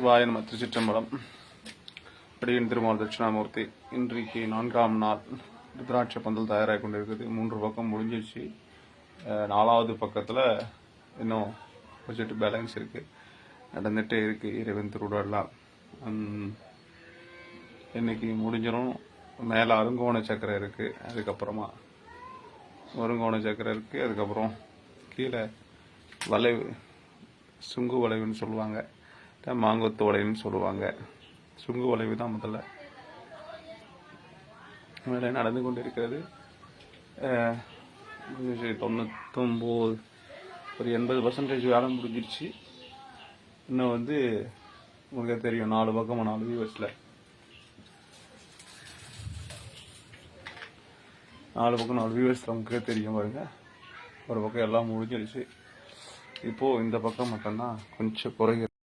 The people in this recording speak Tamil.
சிவாய நம திருச்சிற்றம்பலம். அடியின் திருமால் தட்சிணாமூர்த்தி இன்றைக்கு நான்காம் நாள் ருத்ராட்ச பந்தல் தயாராகி கொண்டிருக்குது மூன்று பக்கம் முடிஞ்சிருச்சு. நாலாவது பக்கத்தில் இன்னும் ப்ரொஜெக்ட் பேலன்ஸ் இருக்குது நடந்துட்டே இருக்குது இறைவன் திருவிழாலாம் இன்னைக்கு முடிஞ்சிடும் மேலே அருங்கோண சக்கரை இருக்குது அதுக்கப்புறமா அருங்கோண சக்கரை இருக்குது அதுக்கப்புறம் கீழே வளைவு சுங்கு வளைவுன்னு சொல்லுவாங்க. மாங்கொத்து வளைவுன்னு சொல்லுவாங்க. சுங்கு வளைவு தான் முதல்ல. வேலை நடந்து கொண்டு இருக்கிறது தொண்ணூத்தொம்போது ஒரு எண்பது பர்சன்டேஜ் வேலை முடிஞ்சிருச்சு. இன்னும் வந்து உங்களுக்கு தெரியும் நாலு பக்கம் நாலு வியூவர்ஸில் நாலு பக்கம் நாலு வியூவர்ஸில் உங்களுக்கு தெரியும் பாருங்க. ஒரு பக்கம் எல்லாம் முடிஞ்சிருச்சு. இப்போது இந்த பக்கம் மட்டும்தான் கொஞ்சம் குறைகிறது